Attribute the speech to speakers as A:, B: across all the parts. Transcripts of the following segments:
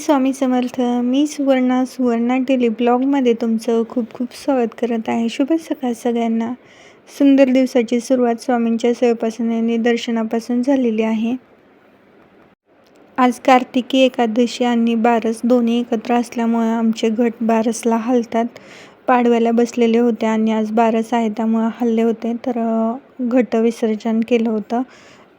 A: स्वामी समर्थ मी सुवर्णा सुवर्णा टेली ब्लॉगमध्ये तुमचं खूप खूप स्वागत करत आहे. शुभ सकाळ सगळ्यांना. सुंदर दिवसाची सुरुवात स्वामींच्या सेवेपासून आणि दर्शनापासून झालेली आहे. आज कार्तिकी एकादशी आणि बारस दोन्ही एकत्र असल्यामुळं आमचे घट बारसला हलतात. पाडव्याला बसलेले होते आणि आज बारस आहे त्यामुळं हल्ले होते. तर घट विसर्जन केलं होतं.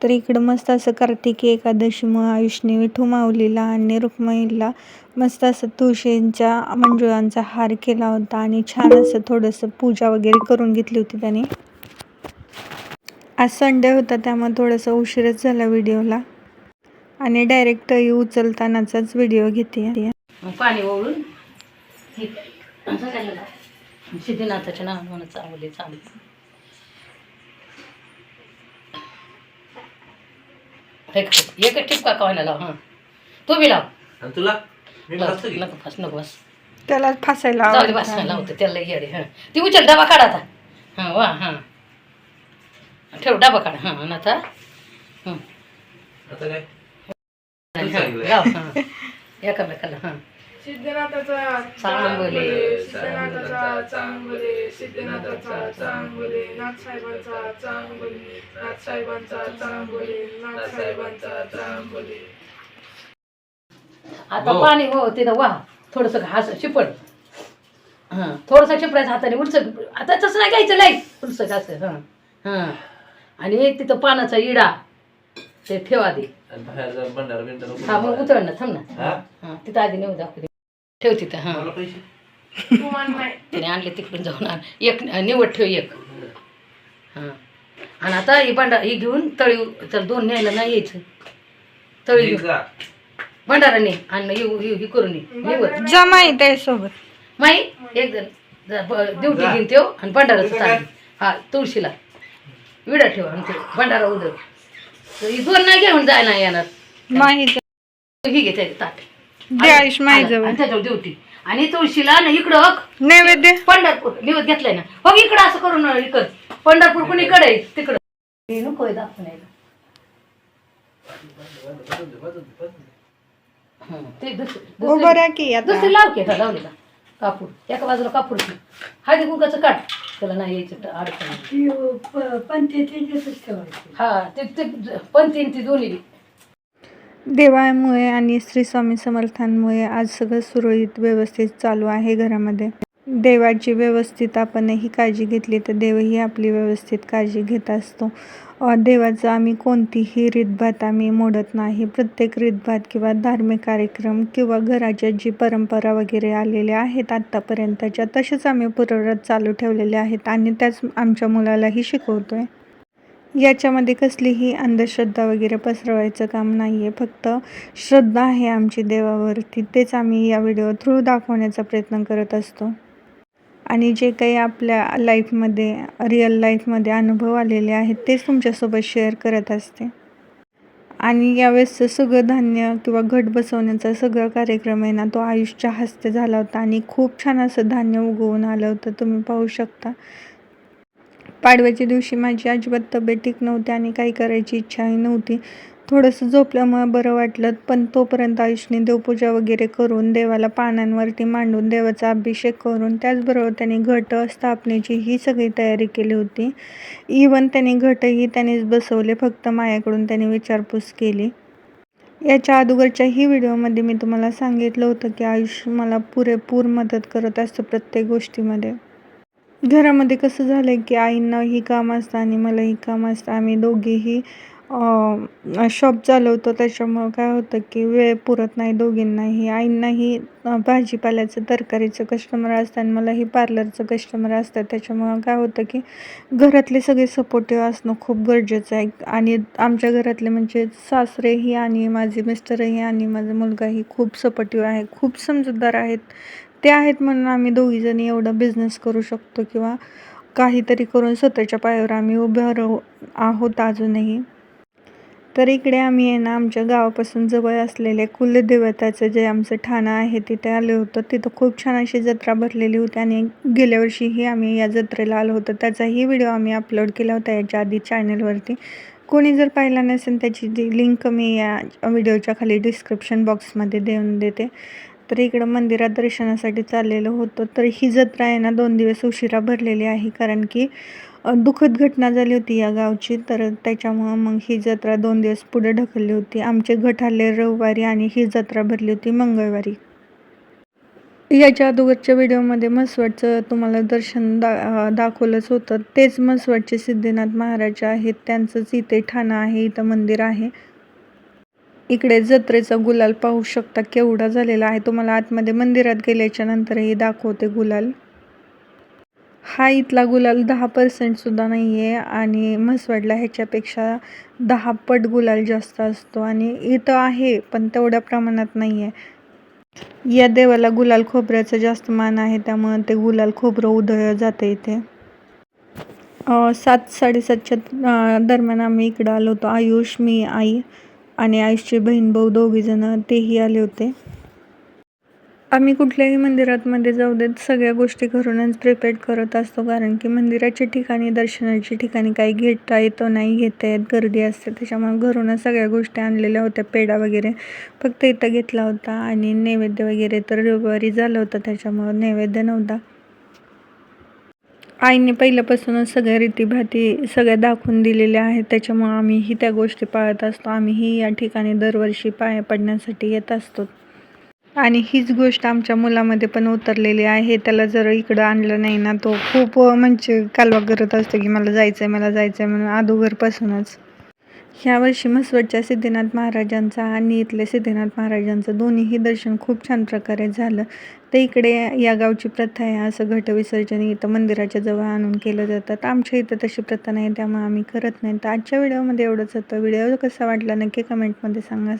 A: तर इकडं मस्त असं कार्तिकी मग आयुषने विठू माऊलीला आणि रुक्मिणीला मस्त असं तुळशींच्या मंजुळांचा हार केला होता आणि छान असं थोडंसं पूजा वगैरे करून घेतली होती त्याने. आज संडे होता त्यामुळे थोडंसं उशीरच झाला व्हिडिओला. आणि डायरेक्ट उचलतानाचाच व्हिडिओ घेते.
B: पाणी ओळून सिद्धीनाथाच्या चांगले चांगले एक एक टिपका कवायला लाव हां तू बी लाव
C: आणि तुला मी
B: लाव.
C: बसतो की?
B: नको बस नको बस
A: त्याला फासायला
B: जाऊ दे बस
A: आवडतं.
B: लावते त्याला येडे हां ती उचल डबा काढा आता हां वा हां ठेव डबा काढा हां आणि आता हं.
C: आता काय सांगितलंय.
B: लाव हां एकामेकाला हां
D: सिद्धनाथाचा
B: चांगले
D: सिद्धनाथाचा चांगले सिद्धनाथाचा चांगले नाथसाहेबांचा चांगले नाथसाहेबांचा चांगले नाथसाहेबांचा चांगले.
B: आता
C: हो.
B: पाणी हो तिथं वाह थोडंसं घास शिपड. हां थोडंसं शिपडायचं हाताने उलस आता तसं नाही घ्यायचं लाई. उलस घास हां हां. आणि तिथं पानाचा इडा ते ठेवा दे. हा मग उतळ ना थांब ना.
C: हा?
B: हां तिथं आधी नेऊ दाखव ठेव तिथं हां. त्याने आणले तिकडून जाऊन आण. एक निवड ठेव एक. हां. आणि आता ही भांडा ही घेऊन तळी तर दोन न्यायला नाही यायचं. तळी घेऊन.
C: का?
B: भंडारा ने आणि ही ही- ही करून ये निवड.
A: जमा आहे त्यासोबत.
B: माई एक जण ड्युटी घेऊन ठेव आणि भंडाराचं ताट हा तुळशीला. विडा ठेव आणि ते भंडारा उदर ही दोन नाही घेऊन जायला येणार.
A: माहीत.
B: ही घे त्याचे ताट.
A: दे आयुष माहीजवळ
B: आणि त्याच्यावर ड्युटी आणि तुळशीला ना इकडं हक
A: नैवेद्य.
B: पंढरपूर निवत घेतलाय ना. हो इकडं असं करून इकड. पंढरपूर कुणीकडे आहे? तिकडं. हे नको आहे. हं, ते दुसरं-
A: उभं
B: दुसरं-
A: राहा की आता.
B: दुसरी लाव की लावलेला कापूर. एका बाजूला कापूर ठेव. हळदी कुंकाचं काढ. त्याला नाही यायचं त- अडचण हा ते ते पण तीन ती दोन्ही. बी.
A: देवामुळे आणि श्री स्वामी समर्थांमुळे आज सगळं सुरळीत व्यवस्थित चालू आहे घरामध्ये. देवाची व्यवस्थित आपणही काळजी घेतली तर देवही आपली व्यवस्थित काळजी घेत असतो. देवाचं आम्ही कोणतीही रीतभात आम्ही मोडत नाही. प्रत्येक रीतभात किंवा धार्मिक कार्यक्रम किंवा घराच्या जी परंपरा वगैरे आलेल्या आहेत आत्तापर्यंतच्या तसेच आम्ही पूर्वरत चालू ठेवलेल्या आहेत आणि त्याच आमच्या मुलालाही शिकवतो आहे याच्यामध्ये कसलीही अंधश्रद्धा वगैरे पसरवायचं काम नाही आहे फक्त श्रद्धा आहे आमची देवावरती. तेच आम्ही या व्हिडिओ थ्रू दाखवण्याचा प्रयत्न करत असतो. आणि जे काही आपल्या लाईफमध्ये रिअल लाईफमध्ये अनुभव आलेले आहेत तेच तुमच्यासोबत शेअर करत असते. आणि यावेळेसचं सगळं धान्य किंवा घट बसवण्याचा सगळा कार्यक्रम आहे ना तो आयुषच्या हस्ते झाला होता. आणि खूप छान असं धान्य उगवून आलं होतं. तुम्ही पाहू शकता. पाडव्याच्या दिवशी माझी अजिबात तब्येत ठीक नव्हती आणि काही करायची इच्छाही नव्हती. थोडंसं झोपल्यामुळे बरं वाटलं पण तोपर्यंत आयुषने देवपूजा वगैरे करून देवाला पानांवरती मांडून देवाचा अभिषेक करून त्याचबरोबर त्याने घट स्थापनेची ही सगळी तयारी केली होती. इवन त्याने घटही त्यानेच बसवले फक्त माझ्याकडून त्याने विचारपूस केली. याच्या अगोदरच्याही व्हिडिओमध्ये मी तुम्हाला सांगितलं होतं की आयुष मला पुरेपूर मदत करत असतं प्रत्येक गोष्टीमध्ये. घरामध्ये कसं झालं आहे की आईंनाही काम असतं आणि मलाही काम असतं. आम्ही दोघेही शॉप चालवतो. त्याच्यामुळं काय होतं की वेळ पुरत नाही दोघींनाही. आईंनाही भाजीपाल्याचं तरकारीचं कस्टमर असतं आणि मलाही पार्लरचं कस्टमर असतं. त्याच्यामुळं काय होतं की घरातले सगळे सपोर्टिव्ह असणं खूप गरजेचं आहे. आणि आमच्या घरातले म्हणजे सासरेही आणि माझे मिस्टरही आणि माझा मुलगाही खूप सपोर्टिव्ह आहे. खूप समजूतदार आहेत. ते आहेत म्हणून आम्ही दोघीजणी एवढा बिझनेस करू शकतो किंवा काहीतरी करून स्वतःच्या पायावर आम्ही उभं राहू आहोत अजूनही. तर इकडे आम्ही आहे ना आमच्या गावापासून जवळ असलेले कुलदेवताचं जे आमचं ठाणं आहे तिथे आलो होतो. तिथं खूप छान अशी जत्रा भरलेली होती आणि गेल्या वर्षीही आम्ही या जत्रेला आलो होतो. त्याचाही व्हिडिओ आम्ही अपलोड केला होता याच्या आधी चॅनलवरती कोणी जर पाहिला नसेल त्याची जी लिंक मी या व्हिडिओच्या खाली डिस्क्रिप्शन बॉक्समध्ये देऊन देते. तर इकडं मंदिरात दर्शनासाठी चाललेलं होतं. तर ही जत्रा आहे ना दोन दिवस उशिरा भरलेली आहे. कारण की दुःखद घटना झाली होती या गावची. तर त्याच्यामुळं मग ही जत्रा दोन दिवस पुढे ढकलली होती. आमचे घट आले रविवारी आणि ही जत्रा भरली होती मंगळवारी. याच्या अगोदरच्या व्हिडिओमध्ये म्हसवटचं तुम्हाला दर्शन दा दाखवलंच होतं. तेच म्हसवटचे सिद्धनाथ महाराज आहेत त्यांचंच इथे ठाणं आहे इथं मंदिर आहे. इकडे जत्रेचा गुलाल पाहू शकता केवढा झालेला आहे. तुम्हाला आतमध्ये मंदिरात गेल्याच्या नंतरही दाखवते गुलाल. हा इथला गुलाल दहा पर्सेंटसुद्धा नाही आहे आणि म्हसवडला ह्याच्यापेक्षा दहा पट गुलाल जास्त असतो आणि इथं आहे पण तेवढ्या प्रमाणात नाही आहे या देवाला गुलाल खोबऱ्याचं जास्त मान आहे त्यामुळं ते गुलाल खोबरं उधळलं जातं इथे. सात साडेसातच्या दरम्यान आम्ही इकडं आलो होतो. आयुष मी आई. आणि आयुषची बहीण भाऊ दोघीजणं तेही आले होते. आम्ही कुठल्याही मंदिरातमध्ये जाऊ देत सगळ्या गोष्टी घरूनच प्रिपेअर करत असतो. कारण की मंदिराच्या ठिकाणी दर्शनाच्या ठिकाणी काही घेता येतो नाही घेता येत गर्दी असते. त्याच्यामुळे घरूनच सगळ्या गोष्टी आणलेल्या होत्या. पेढा वगैरे फक्त इथं घेतला होता. आणि नैवेद्य वगैरे तर रविवारी झालं होतं. त्याच्यामुळं नैवेद्य नव्हता. आईने पहिल्यापासूनच सगळ्या रीतीभाती सगळ्या दाखवून दिलेल्या आहेत. त्याच्यामुळं आम्हीही त्या गोष्टी पाळत असतो. आम्हीही या ठिकाणी दरवर्षी पाया पडण्यासाठी येत असतो. आणि हीच गोष्ट आमच्या मुलामध्ये पण उतरलेली आहे. त्याला जर इकडं आणलं नाही ना तो खूप म्हणजे कालवा करत असतो की मला जायचं आहे मला जायचं आहे म्हणून अगोदरपासूनच ह्या वर्षी म्हसवडच्या सिद्धनाथ महाराजांचा आणि इथल्या सिद्धनाथ महाराजांचं दोन्हीही दर्शन खूप छान प्रकारे झालं. तर इकडे या गावची प्रथा आहे. असं घटविसर्जन इथं मंदिराच्या जवळ आणून केलं जातं तर आमच्या इथं तशी प्रथा नाही त्यामुळे आम्ही करत नाही. तर आजच्या व्हिडिओमध्ये एवढंच होतं. व्हिडिओ कसा वाटला नक्की कमेंटमध्ये सांगा.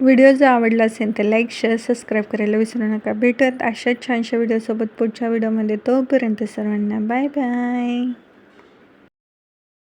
A: व्हिडिओ जर आवडला असेल तर लाईक शेअर सबस्क्राईब करायला विसरू नका. भेटत अशाच छानशा व्हिडिओसोबत पुढच्या व्हिडिओमध्ये. तोपर्यंत सर्वांना बाय बाय.